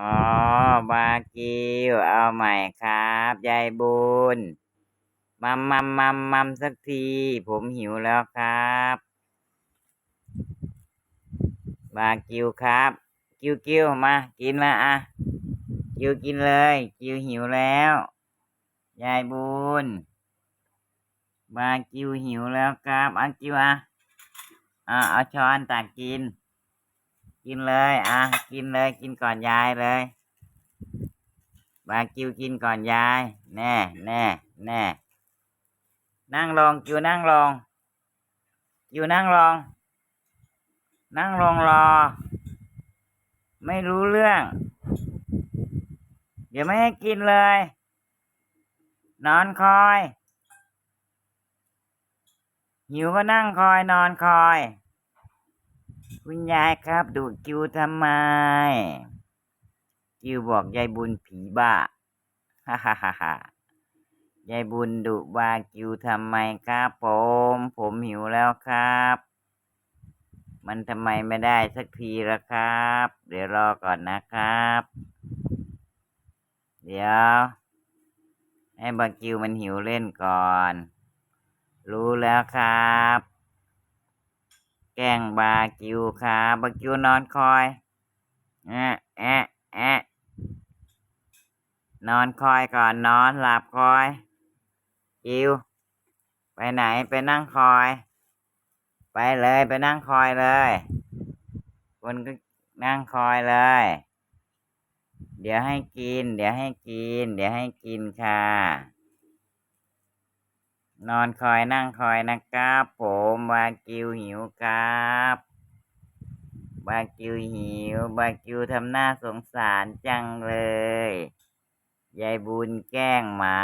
อ๋อบากิวเอาใหม่ครับยายบุญมัมมัมมัมมัมสักที ผมหิวแล้วครับบากิวครับ กิวกิวมากินมาอะกิวกินเลย กิวหิวแล้วยายบุญบากิวหิวแล้วครับอะกิวอะอะเอาช้อนตักกิน กินเลยอะกินเลยกินก่อนยายเลยบากิวกินก่อนยาย แน่แน่แน่นั่งลงกิวนั่งลงกิวนั่งลงนั่งลงรอ ไม่รู้เรื่อง เดี๋ยวไม่ให้กินเลย นอนคอย หิวก็นั่งคอยนอนคอย คุณยายครับดูกิวทำไม กิวบอกยายบุญผีบ้า ฮ่าฮ่าฮ่าฮ่ายายบุญดุบากิวทำไมครับผม ผมหิวแล้วครับ มันทำไมไม่ได้สักทีละครับ เดี๋ยวรอก่อนนะครับ เดี๋ยว ให้บากิวมันหิวเล่นก่อน รู้แล้วครับ แกล้งบากิวครับบากิวนอนคอยแอะแอะแอะนอนคอยก่อนนอนหลับคอยกิว ไปไหนไปนั่งคอย ไปเลยไปนั่งคอยเลยคุณก็นั่งคอยเลย เดี๋ยวให้กิน เดี๋ยวให้กิน เดี๋ยวให้กินค่ะ นอนคอยนั่งคอยนะครับผ มบากิวหิวครับบากิวหิวบากิวทำหน้าสงสารจังเลย ยายบุญแกล้งหมา